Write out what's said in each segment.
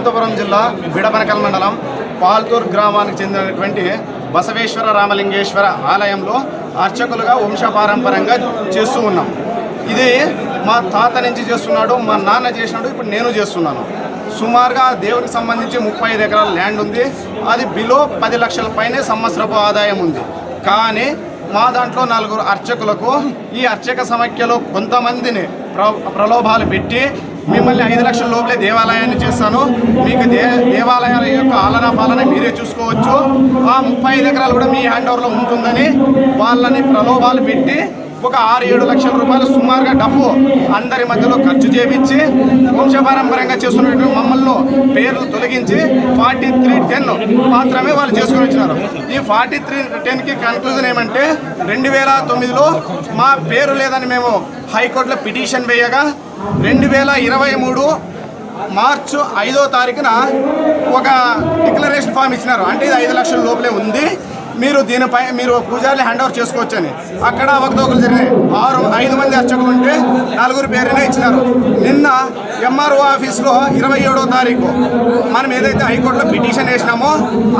అనంతపురం జిల్లా బిడపనకల్ మండలం పాల్తూర్ గ్రామానికి చెందినటువంటి బసవేశ్వర రామలింగేశ్వర ఆలయంలో అర్చకులుగా వంశపారంపరంగా చేస్తూ ఉన్నాం. ఇది మా తాత నుంచి చేస్తున్నాడు మా నాన్న చేసినాడు ఇప్పుడు నేను చేస్తున్నాను. సుమారుగా దేవునికి సంబంధించి ముప్పై ఐదు ఎకరాల ల్యాండ్ ఉంది. అది బిలో పది లక్షల పైనే సంవత్సరపు ఆదాయం ఉంది. కానీ మా దాంట్లో నలుగురు అర్చకులకు ఈ అర్చక సమైక్యలో కొంతమందిని ప్ర ప్రలోభాలు పెట్టి మిమ్మల్ని ఐదు లక్షల లోపలే దేవాలయాన్ని చేస్తాను. మీకు దే దేవాలయాల యొక్క ఆలన పాలన మీరే చూసుకోవచ్చు. ఆ ముప్పై ఐదు ఎకరాలు కూడా మీ హ్యాండ్ ఓవర్లో ఉంటుందని వాళ్ళని ప్రలోభాలు పెట్టి ఒక ఆరు ఏడు లక్షల రూపాయలు సుమారుగా డబ్బు అందరి మధ్యలో ఖర్చు చేపించి వంశపారంపర్యంగా చేస్తున్నటువంటి మమ్మల్ని పేర్లు తొలగించి ఫార్టీ త్రీ టెన్ మాత్రమే వాళ్ళు చేసుకుని వచ్చినారు. ఈ ఫార్టీ త్రీ టెన్కి కన్క్లూజన్ ఏమంటే రెండు వేల తొమ్మిదిలో మా పేరు లేదని మేము హైకోర్టులో పిటిషన్ వేయగా రెండు వేల ఇరవై మూడు మార్చు ఐదో తారీఖున ఒక డిక్లరేషన్ ఫామ్ ఇచ్చినారు. అంటే ఇది ఐదు లక్షల లోపలే ఉంది. మీరు దీనిపై మీరు పూజారిని హ్యాండ్ ఓవర్ చేసుకోవచ్చని. అక్కడ అవకతవకలు జరిగినాయి. ఆరు ఐదు మంది అర్చకులు ఉంటే నలుగురు పేరునే ఇచ్చినారు. నిన్న ఎంఆర్ఓ ఆఫీస్లో ఇరవై ఏడో తారీఖు మనం ఏదైతే హైకోర్టులో పిటిషన్ వేసినామో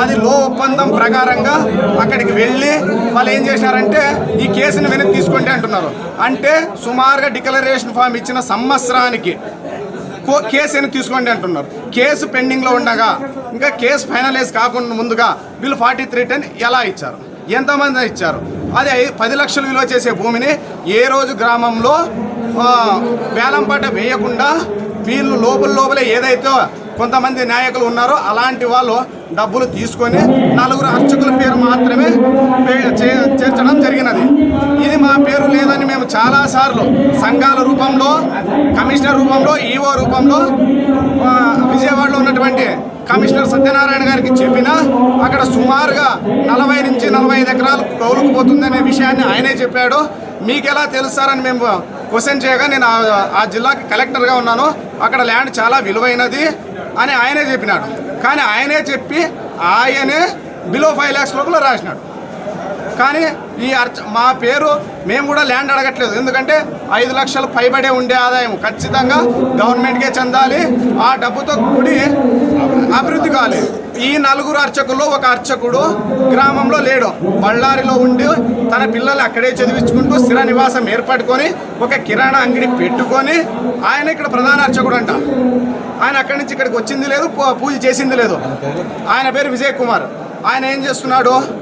అది లో ఒప్పందం ప్రకారంగా అక్కడికి వెళ్ళి వాళ్ళు ఏం చేశారంటే ఈ కేసుని వెనక్కి తీసుకోండి అంటున్నారు. అంటే సుమారుగా డిక్లరేషన్ ఫామ్ ఇచ్చిన సంవత్సరానికి కేసు అని తీసుకోండి అంటున్నారు. కేసు పెండింగ్లో ఉండగా ఇంకా కేసు ఫైనలైజ్ కాకుండా ముందుగా వీళ్ళు ఫార్టీ త్రీ టెన్ ఎలా ఇచ్చారు? ఎంతమంది ఇచ్చారు? అది పది లక్షలు విలువ చేసే భూమిని ఏ రోజు గ్రామంలో వేలంపాట వేయకుండా వీళ్ళు లోపల లోపలే ఏదైతే కొంతమంది నాయకులు ఉన్నారు అలాంటి వాళ్ళు డబ్బులు తీసుకొని నలుగురు అర్చకుల పేరు మాత్రమే పే- చే- చేర్చడం జరిగినది. ఇది మా పేరు లేదని మేము చాలాసార్లు సంఘాల రూపంలో కమిషనర్ రూపంలో ఈఓ రూపంలో విజయవాడలో ఉన్నటువంటి కమిషనర్ సత్యనారాయణ గారికి చెప్పినా అక్కడ సుమారుగా నలభై నుంచి నలభై ఐదు ఎకరాలు కౌలుకుపోతుందనే విషయాన్ని ఆయనే చెప్పాడు. మీకు ఎలా తెలుస్తారని మేము క్వశ్చన్ చేయగా నేను ఆ- ఆ జిల్లాకి కలెక్టర్గా ఉన్నాను. అక్కడ ల్యాండ్ చాలా విలువైనది. అని ఆయనే చెప్పినాడు. కానీ ఆయనే చెప్పి ఆయనే బిలో ఫైవ్ ల్యాక్స్ లోపల రాసినాడు. కానీ ఈ అర్చ మా పేరు మేము కూడా ల్యాండ్ అడగట్లేదు. ఎందుకంటే ఐదు లక్షలు పైబడే ఉండే ఆదాయం ఖచ్చితంగా గవర్నమెంట్కే చెందాలి. ఆ డబ్బుతో కూడి అభివృద్ధి కావాలి ఈ నలుగురు అర్చకుల్లో ఒక అర్చకుడు గ్రామంలో లేడు. బళ్ళారిలో ఉండి తన పిల్లలు అక్కడే చదివించుకుంటూ స్థిర నివాసం ఏర్పడుకొని ఒక కిరాణా అంగడి పెట్టుకొని ఆయన ఇక్కడ ప్రధాన అర్చకుడు అంట ఆయన అక్కడి నుంచి ఇక్కడికి వచ్చింది లేదు పూ- పూజ చేసింది లేదు. ఆయన పేరు విజయ్ కుమార్. ఆయన ఏం చేస్తున్నాడు?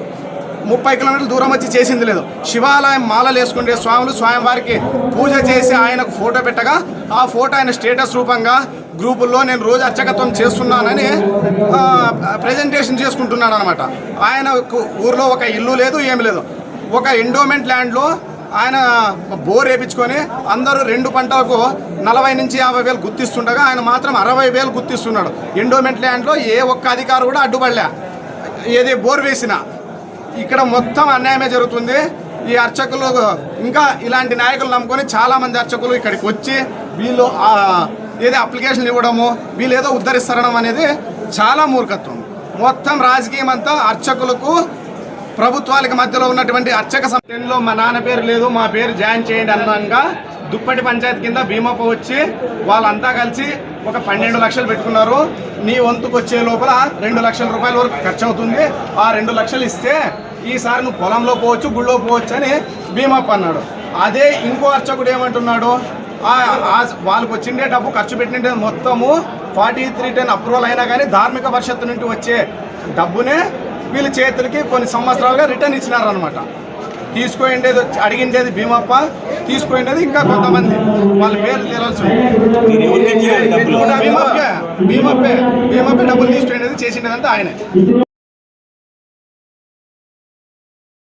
ముప్పై కిలోమీటర్ల దూరం వచ్చి చేసింది లేదు. శివాలయం మాలలు వేసుకుంటే స్వాములు స్వామి వారికి పూజ చేసి ఆయనకు ఫోటో పెట్టగా ఆ ఫోటో ఆయన స్టేటస్ రూపంగా గ్రూపుల్లో నేను రోజు అర్చకత్వం చేస్తున్నానని ప్రజెంటేషన్ చేసుకుంటున్నాడు అనమాట ఆయన ఊర్లో ఒక ఇల్లు లేదు ఏమి లేదు. ఒక ఎండోమెంట్ ల్యాండ్లో ఆయన బోర్ వేయించుకొని అందరూ రెండు పంటలకు నలభై నుంచి యాభై వేలు గుర్తిస్తుండగా ఆయన మాత్రం అరవై వేలు గుర్తిస్తున్నాడు. ఎండోమెంట్ ల్యాండ్లో ఏ ఒక్క అధికారు కూడా అడ్డుపడలే. ఏది బోర్ వేసినా. ఇక్కడ మొత్తం అన్యాయమే జరుగుతుంది. ఈ అర్చకులు ఇంకా ఇలాంటి నాయకులు నమ్ముకొని చాలా మంది అర్చకులు ఇక్కడికి వచ్చి వీళ్ళు ఏదో అప్లికేషన్లు ఇవ్వడము వీళ్ళు ఏదో ఉద్ధరిస్తడం అనేది చాలా మూర్ఖత్వం. మొత్తం రాజకీయం అంతా అర్చకులకు ప్రభుత్వాలకు మధ్యలో ఉన్నటువంటి అర్చక సంస్థలో మా నాన్న పేరు లేదు మా పేరు జాయిన్ చేయండి అన్నాక దుప్పటి పంచాయతీ కింద భీమప్ప వచ్చి వాళ్ళంతా కలిసి ఒక పన్నెండు లక్షలు పెట్టుకున్నారు. నీ వంతుకు వచ్చే లోపల రెండు లక్షల రూపాయల వరకు ఖర్చు అవుతుంది. ఆ రెండు లక్షలు ఇస్తే ఈసారి నువ్వు పొలంలో పోవచ్చు గుళ్ళో పోవచ్చు అని భీమప్ప అన్నాడు. అదే ఇంకో అర్చకుడు ఏమంటున్నాడు? వాళ్ళకి వచ్చిండే డబ్బు ఖర్చు పెట్టిండే మొత్తము ఫార్టీ త్రీ టెన్ అప్రూవల్ అయినా కానీ ధార్మిక పరిషత్తు నుండి వచ్చే డబ్బునే వీళ్ళ చేతులకి కొన్ని సంవత్సరాలుగా రిటర్న్ ఇచ్చినారనమాట తీసుకోండేది వచ్చి- అడిగిండేది భీమప్ప తీసుకోండేది ఇంకా కొంతమంది. వాళ్ళ పేర్లు తెలియాల్సి భీమప్పే భీమప్పే భీమప్పే డబ్బులు తీసుకునేది చేసిండేదంతా ఆయనే.